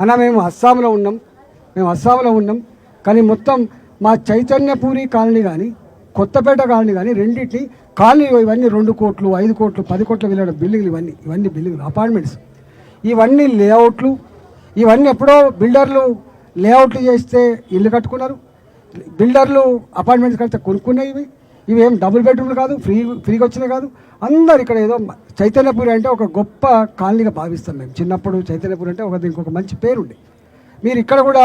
అన్న మేము అస్సాంలో ఉన్నాం. మేము అస్సాంలో ఉన్నాం. కానీ మొత్తం మా చైతన్యపూరి కాలనీ కానీ కొత్తపేట కాలనీ కానీ రెండింటి కాలనీ ఇవన్నీ రెండు కోట్లు ఐదు కోట్లు పది కోట్ల విలువ బిల్డింగ్లు ఇవన్నీ ఇవన్నీ బిల్డింగ్లు అపార్ట్మెంట్స్ ఇవన్నీ లేఅవుట్లు ఇవన్నీ ఎప్పుడో బిల్డర్లు లేఅవుట్లు చేస్తే ఇల్లు కట్టుకున్నారు. బిల్డర్లు అపార్ట్మెంట్స్ కడితే కొనుక్కున్నాయి ఇవి. ఇవేం డబుల్ బెడ్రూమ్లు కాదు ఫ్రీ ఫ్రీగా వచ్చినాయి కాదు. అందరు ఇక్కడ ఏదో చైతన్యపురి అంటే ఒక గొప్ప కాలనీగా భావిస్తాం మేము. చిన్నప్పుడు చైతన్యపురి అంటే ఒక దీనికి ఒక మంచి పేరుండే. మీరు ఇక్కడ కూడా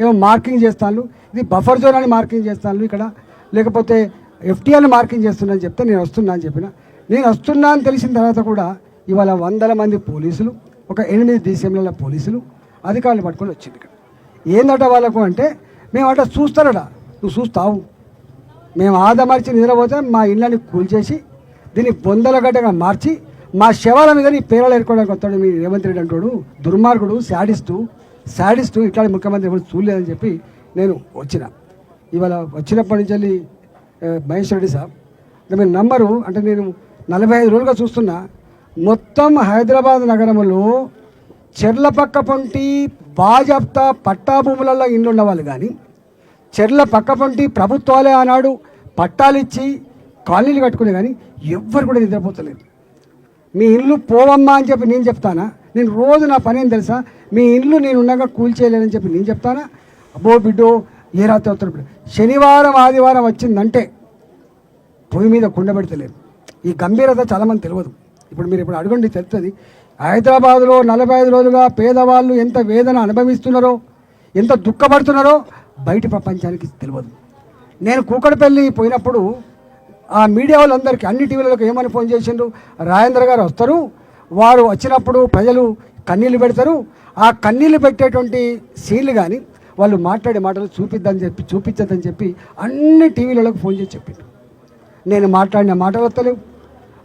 ఏమో మార్కింగ్ చేస్తాను ఇది బఫర్ జోన్ అని మార్కింగ్ చేస్తాను ఇక్కడ. లేకపోతే ఎఫ్టీఆర్ని మార్కింగ్ చేస్తున్నాను అని చెప్తే నేను వస్తున్నా అని చెప్పిన. నేను వస్తున్నా అని తెలిసిన తర్వాత కూడా ఇవాళ వందల మంది పోలీసులు ఒక ఎనిమిది దేశంలో పోలీసులు అధికారులు పట్టుకొని వచ్చింది ఇక్కడ. ఏందట వాళ్ళకు అంటే మేము అట చూస్తారట. నువ్వు చూస్తావు. మేము ఆదమర్చి నిద్రపోతే మా ఇళ్ళని కూల్చేసి దీన్ని బొందలగడ్డగా మార్చి మా శవాల మీద నీ పేరాలు ఏర్కోవడానికి వస్తాడు మీ రేవంత్ రెడ్డి అంటాడు. దుర్మార్గుడు శాడిస్టు శాడిస్టు ఇట్లాంటి ముఖ్యమంత్రి ఎవరు చూడలేదని చెప్పి నేను వచ్చిన. ఇవాళ వచ్చినప్పటి నుంచి వెళ్ళి మహేష్ రెడ్డి సాబ్ అంటే మీరు నమ్మరు అంటే నేను నలభై ఐదు రోజులుగా చూస్తున్నా మొత్తం హైదరాబాద్ నగరంలో చెర్ల పక్క పొంటి బాజప్తా పట్టా భూములలో ఇండ్లు వాళ్ళు కానీ చెర్ల పక్కపొంటి ప్రభుత్వాలే ఆనాడు పట్టాలిచ్చి కాలనీలు కట్టుకునే కానీ ఎవ్వరు కూడా నిద్రపోతలేదు. మీ ఇల్లు పోవమ్మా అని చెప్పి నేను చెప్తానా? నేను రోజు నా పని ఏం తెలుసా? మీ ఇల్లు నేను ఉండగా కూల్చేయలేనని చెప్పి నేను చెప్తానా? అబ్బో బిడ్డో ఏ రాత్రి అవుతారు బిడ్డ? శనివారం ఆదివారం వచ్చిందంటే పొయ్యి మీద కుండపెడతలేదు ఈ గంభీరత చాలామంది తెలియదు. ఇప్పుడు మీరు ఇప్పుడు అడగండి తెలుస్తుంది. హైదరాబాద్లో నలభై ఐదు రోజులుగా పేదవాళ్ళు ఎంత వేదన అనుభవిస్తున్నారో ఎంత దుఃఖపడుతున్నారో బయట ప్రపంచానికి తెలియదు. నేను కూకడపల్లి పోయినప్పుడు ఆ మీడియా వాళ్ళందరికీ అన్ని టీవీలకు ఏమని ఫోన్ చేసిండ్రు? రాజేంద్ర గారు వస్తారు. వారు వచ్చినప్పుడు ప్రజలు కన్నీళ్ళు పెడతారు. ఆ కన్నీళ్ళు పెట్టేటువంటి సీన్లు కానీ వాళ్ళు మాట్లాడే మాటలు చూపిద్దని చెప్పి చూపించద్దని చెప్పి అన్ని టీవీలకు ఫోన్ చేసి చెప్పిండ్రు. నేను మాట్లాడిన మాటలు వస్తలేవు.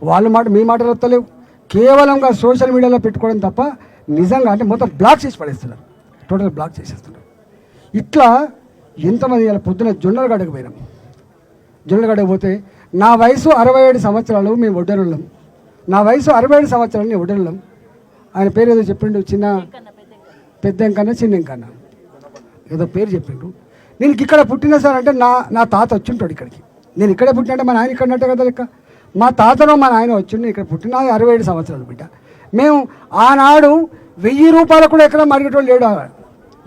వాళ్ళ మాట మీ మాటలు వస్తలేవు. కేవలంగా సోషల్ మీడియాలో పెట్టుకోవడం తప్ప నిజంగా అంటే మొత్తం బ్లాక్ చేసి పడేస్తున్నారు. టోటల్ బ్లాక్ చేసేస్తున్నారు. ఇట్లా ఎంతమంది ఇలా పొద్దున జొన్నలు గడకు పోయినాం. జొన్నలు పోతే నా వయసు అరవై ఏడు సంవత్సరాలు మేము ఒడ్డరుళ్ళం నా వయసు అరవై ఏడు సంవత్సరాలు నేను ఒడ్డరుళ్ళం ఆయన పేరు ఏదో చెప్పిండు చిన్న పెద్దంకన్నా చిన్నంకన్నా. ఏదో పేరు చెప్పిండు. నేను ఇక్కడ పుట్టిన సార్ అంటే నా నా తాత వచ్చింటాడు ఇక్కడికి. నేను ఇక్కడే పుట్టినంటే మా నాయన ఇక్కడ కదా లెక్క. మా తాతను మా నాయన వచ్చిండు ఇక్కడ పుట్టిన అరవై ఏడు సంవత్సరాలు బిడ్డ. మేము ఆనాడు వెయ్యి రూపాయలు కూడా ఎక్కడ మరిగేటోళ్ళు లేడు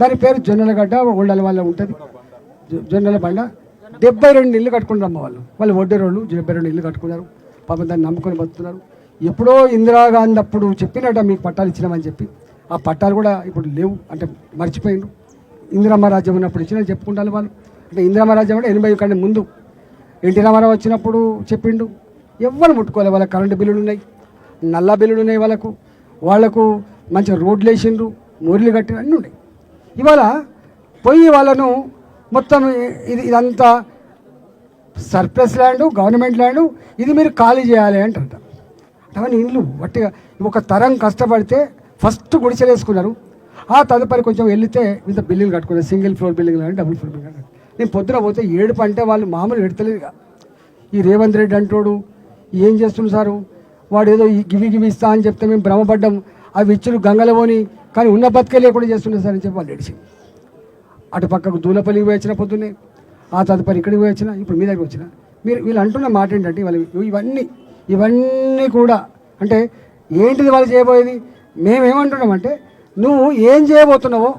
దాని పేరు జొన్నలగడ్డ ఒళ్ళల వల్ల ఉంటుంది. జొన్నల బండ. డెబ్బై రెండు ఇల్లు కట్టుకున్నారు అమ్మ వాళ్ళు. వాళ్ళు వడ్డేరోళ్ళు డెబ్బై రెండు ఇల్లు కట్టుకున్నారు. పాపం దాన్ని నమ్ముకొని బతుకుతున్నారు. ఎప్పుడో ఇందిరాగాంధీ అప్పుడు చెప్పినట్ట మీకు పట్టాలు ఇచ్చినామని చెప్పి. ఆ పట్టాలు కూడా ఇప్పుడు లేవు. అంటే మర్చిపోయిండ్రు. ఇందిరమ్మ రాజ్యం ఉన్నప్పుడు ఇచ్చిన చెప్పుకుంటారు వాళ్ళు. అంటే ఇందిరమ్మ రాజ్యం అంటే ఎనభై కంటే ముందు. ఎన్టీ రామారావు వచ్చినప్పుడు చెప్పిండు. ఎవ్వరు ముట్టుకోలే వాళ్ళ కరెంటు బిల్లులు ఉన్నాయి నల్ల బిల్లులు ఉన్నాయి వాళ్ళకు. వాళ్ళకు మంచిగా రోడ్లు వేసిండ్రు మోరీలు కట్టిన అన్నీ ఉన్నాయి. ఇవాళ పోయి వాళ్ళను మొత్తం ఇది ఇదంతా సర్ప్లస్ ల్యాండ్ గవర్నమెంట్ ల్యాండ్ ఇది మీరు ఖాళీ చేయాలి అంటారట అవన్నీ ఇండ్లు వట్టిగా ఒక తరం కష్టపడితే ఫస్ట్ గుడిసెలు వేసుకున్నారు ఆ తదుపరి కొంచెం వెళ్తే ఇంత బిల్డింగ్ కట్టుకున్నారు సింగిల్ ఫ్లోర్ బిల్డింగ్ కానీ డబుల్ ఫ్లోర్ బిల్డింగ్ నేను పొద్దున పోతే ఏడుపు అంటే వాళ్ళు మామూలు ఎడతలేదుగా ఈ రేవంత్ రెడ్డి అంటోడు ఏం చేస్తుంది సారు? వాడు ఏదో ఈ గివి గివి ఇస్తా అని చెప్తే మేము భ్రమపడ్డాం. అవి ఇచ్చుడు గంగలవోని కానీ ఉన్న బతికే లేకుండా చేస్తుండే సార్ అని చెప్పి వాళ్ళు ఏడిచి అటు పక్కకు దూలపల్లికి పోయి వచ్చిన పొద్దున్నే ఆ తదుపరి ఇక్కడికి పోయి వచ్చిన ఇప్పుడు మీ దగ్గర వచ్చిన. మీరు వీళ్ళు అంటున్న మాట ఏంటంటే వాళ్ళు ఇవన్నీ ఇవన్నీ కూడా అంటే ఏంటిది వాళ్ళు చేయబోయేది? మేమేమంటున్నామంటే నువ్వు ఏం చేయబోతున్నావో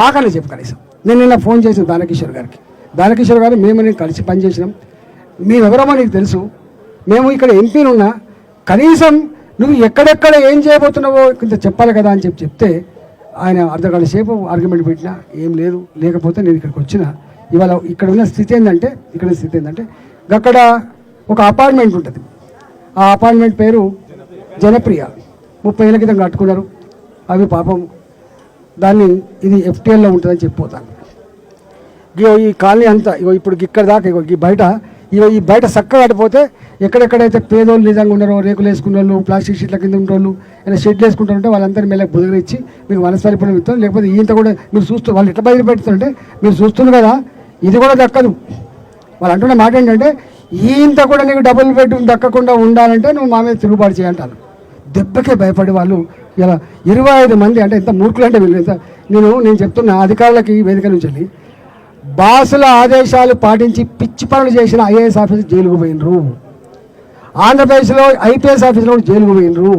మాకన్నా చెప్పు కనీసం. నేను నిన్న ఫోన్ చేసిన దానకిషోర్ గారికి. దానకిషోర్ గారు మేము నేను కలిసి పనిచేసినాం. మీ వివరమో నీకు తెలుసు. మేము ఇక్కడ ఎంపీలున్నా కనీసం నువ్వు ఎక్కడెక్కడ ఏం చేయబోతున్నావో కొంత చెప్పాలి కదా అని చెప్పి చెప్తే ఆయన అర్ధగంట సేపు ఆర్గ్యుమెంట్ పెట్టినా ఏం లేదు లేకపోతే నేను ఇక్కడికి వచ్చిన. ఇవాళ ఇక్కడ ఉన్న స్థితి ఏంటంటే ఇక్కడ స్థితి ఏంటంటే అక్కడ ఒక అపార్ట్మెంట్ ఉంటుంది. ఆ అపార్ట్మెంట్ పేరు జనప్రియ. ముప్పై ఏళ్ళ క్రితం కట్టుకున్నారు. అవి పాపం దాన్ని ఇది ఎఫ్టీఎల్లో ఉంటుందని చెప్పిపోతాను ఇగో ఈ కాలనీ అంతా ఇగో ఇప్పుడు ఇక్కడ దాకా ఇగో ఈ బయట ఇగో ఈ బయట చక్కగా కట్టిపోతే ఎక్కడెక్కడైతే పేదోళ్ళు నిజంగా ఉన్నారో రేకులు వేసుకున్న వాళ్ళు ప్లాస్టిక్ షీట్ల కింద ఉండేవాళ్ళు వాళ్ళు ఇలా షెడ్లు వేసుకుంటారంటే వాళ్ళందరినీ మెల్లకి బుదిరిచ్చి మీకు మనస్వరిపడం ఇస్తాం. లేకపోతే ఈయంత కూడా మీరు చూస్తూ వాళ్ళు ఎట్లా బయట పెడుతుంటే మీరు చూస్తున్నారు కదా ఇది కూడా దక్కదు. వాళ్ళు అంటున్న మాట ఏంటంటే ఈయంత కూడా నీకు డబుల్ బెడ్రూమ్ దక్కకుండా ఉండాలంటే నువ్వు మా మీద తిరుగుబాటు చేయంటాను దెబ్బకే భయపడి వాళ్ళు ఇలా ఇరవై ఐదు మంది అంటే ఎంత మూర్ఖులు అంటే వీళ్ళు. నేను నేను చెప్తున్న అధికారులకి ఈ వేదిక నుంచి వెళ్ళి బాసుల ఆదేశాలు పాటించి పిచ్చి పనులు చేసిన ఐఏఎస్ ఆఫీసర్ జైలుకు పోయినరు. ఆంధ్రప్రదేశ్లో ఐపీఎస్ ఆఫీసులో కూడా జైలుకు పోయినరు.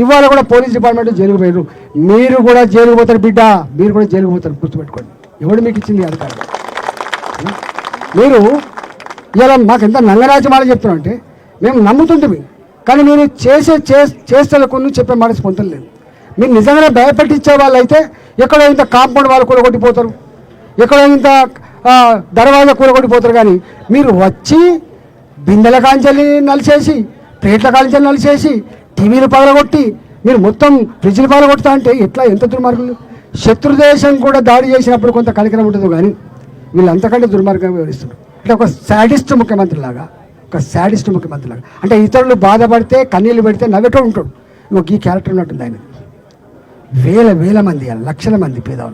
ఇవాళ కూడా పోలీస్ డిపార్ట్మెంట్ జైలుకు పోయినరు. మీరు కూడా జైలుకు పోతారు బిడ్డ. మీరు కూడా జైలుకు పోతారు. గుర్తుపెట్టుకోండి. ఎవడు మీకు ఇచ్చింది అధికారం? మీరు ఇలా మాకు ఎంత నంగరాజు మాట చెప్తున్నాం అంటే మేము నమ్ముతుంటే కానీ మీరు చేసే చేస్తలకు చెప్పే మాట స్పందన లేదు మీరు నిజంగానే భయపెట్టించే వాళ్ళు అయితే ఎక్కడో ఇంత కాంపౌండ్ వాళ్ళు కూడా కొట్టిపోతారు ఎక్కడో ఇంత ఆ, దర్వాజా కూర కానీ మీరు వచ్చి బిందెల కాంచెల్ని నలిచేసి ప్లేట్ల కాంచెల్ని నలిచేసి టీవీలు పగలగొట్టి మీరు మొత్తం ఫ్రిడ్జ్లు పగలగొడతా అంటే ఎట్లా ఎంత దుర్మార్గులు? శత్రుదేశం కూడా దాడి చేసినప్పుడు కొంత కనికరం ఉంటుంది కానీ వీళ్ళు అంతకంటే దుర్మార్గంగా వివరిస్తున్నారు అంటే ఒక శాడిస్ట్ ముఖ్యమంత్రి లాగా ఒక శాడిస్ట్ ముఖ్యమంత్రి లాగా అంటే ఇతరులు బాధపడితే కన్నీళ్ళు పెడితే నవ్వేటో ఉంటాడు? ఇంకొక ఈ క్యారెక్టర్ ఉన్నట్టుంది ఆయన వేల వేల మంది లక్షల మంది పేదవాళ్ళు.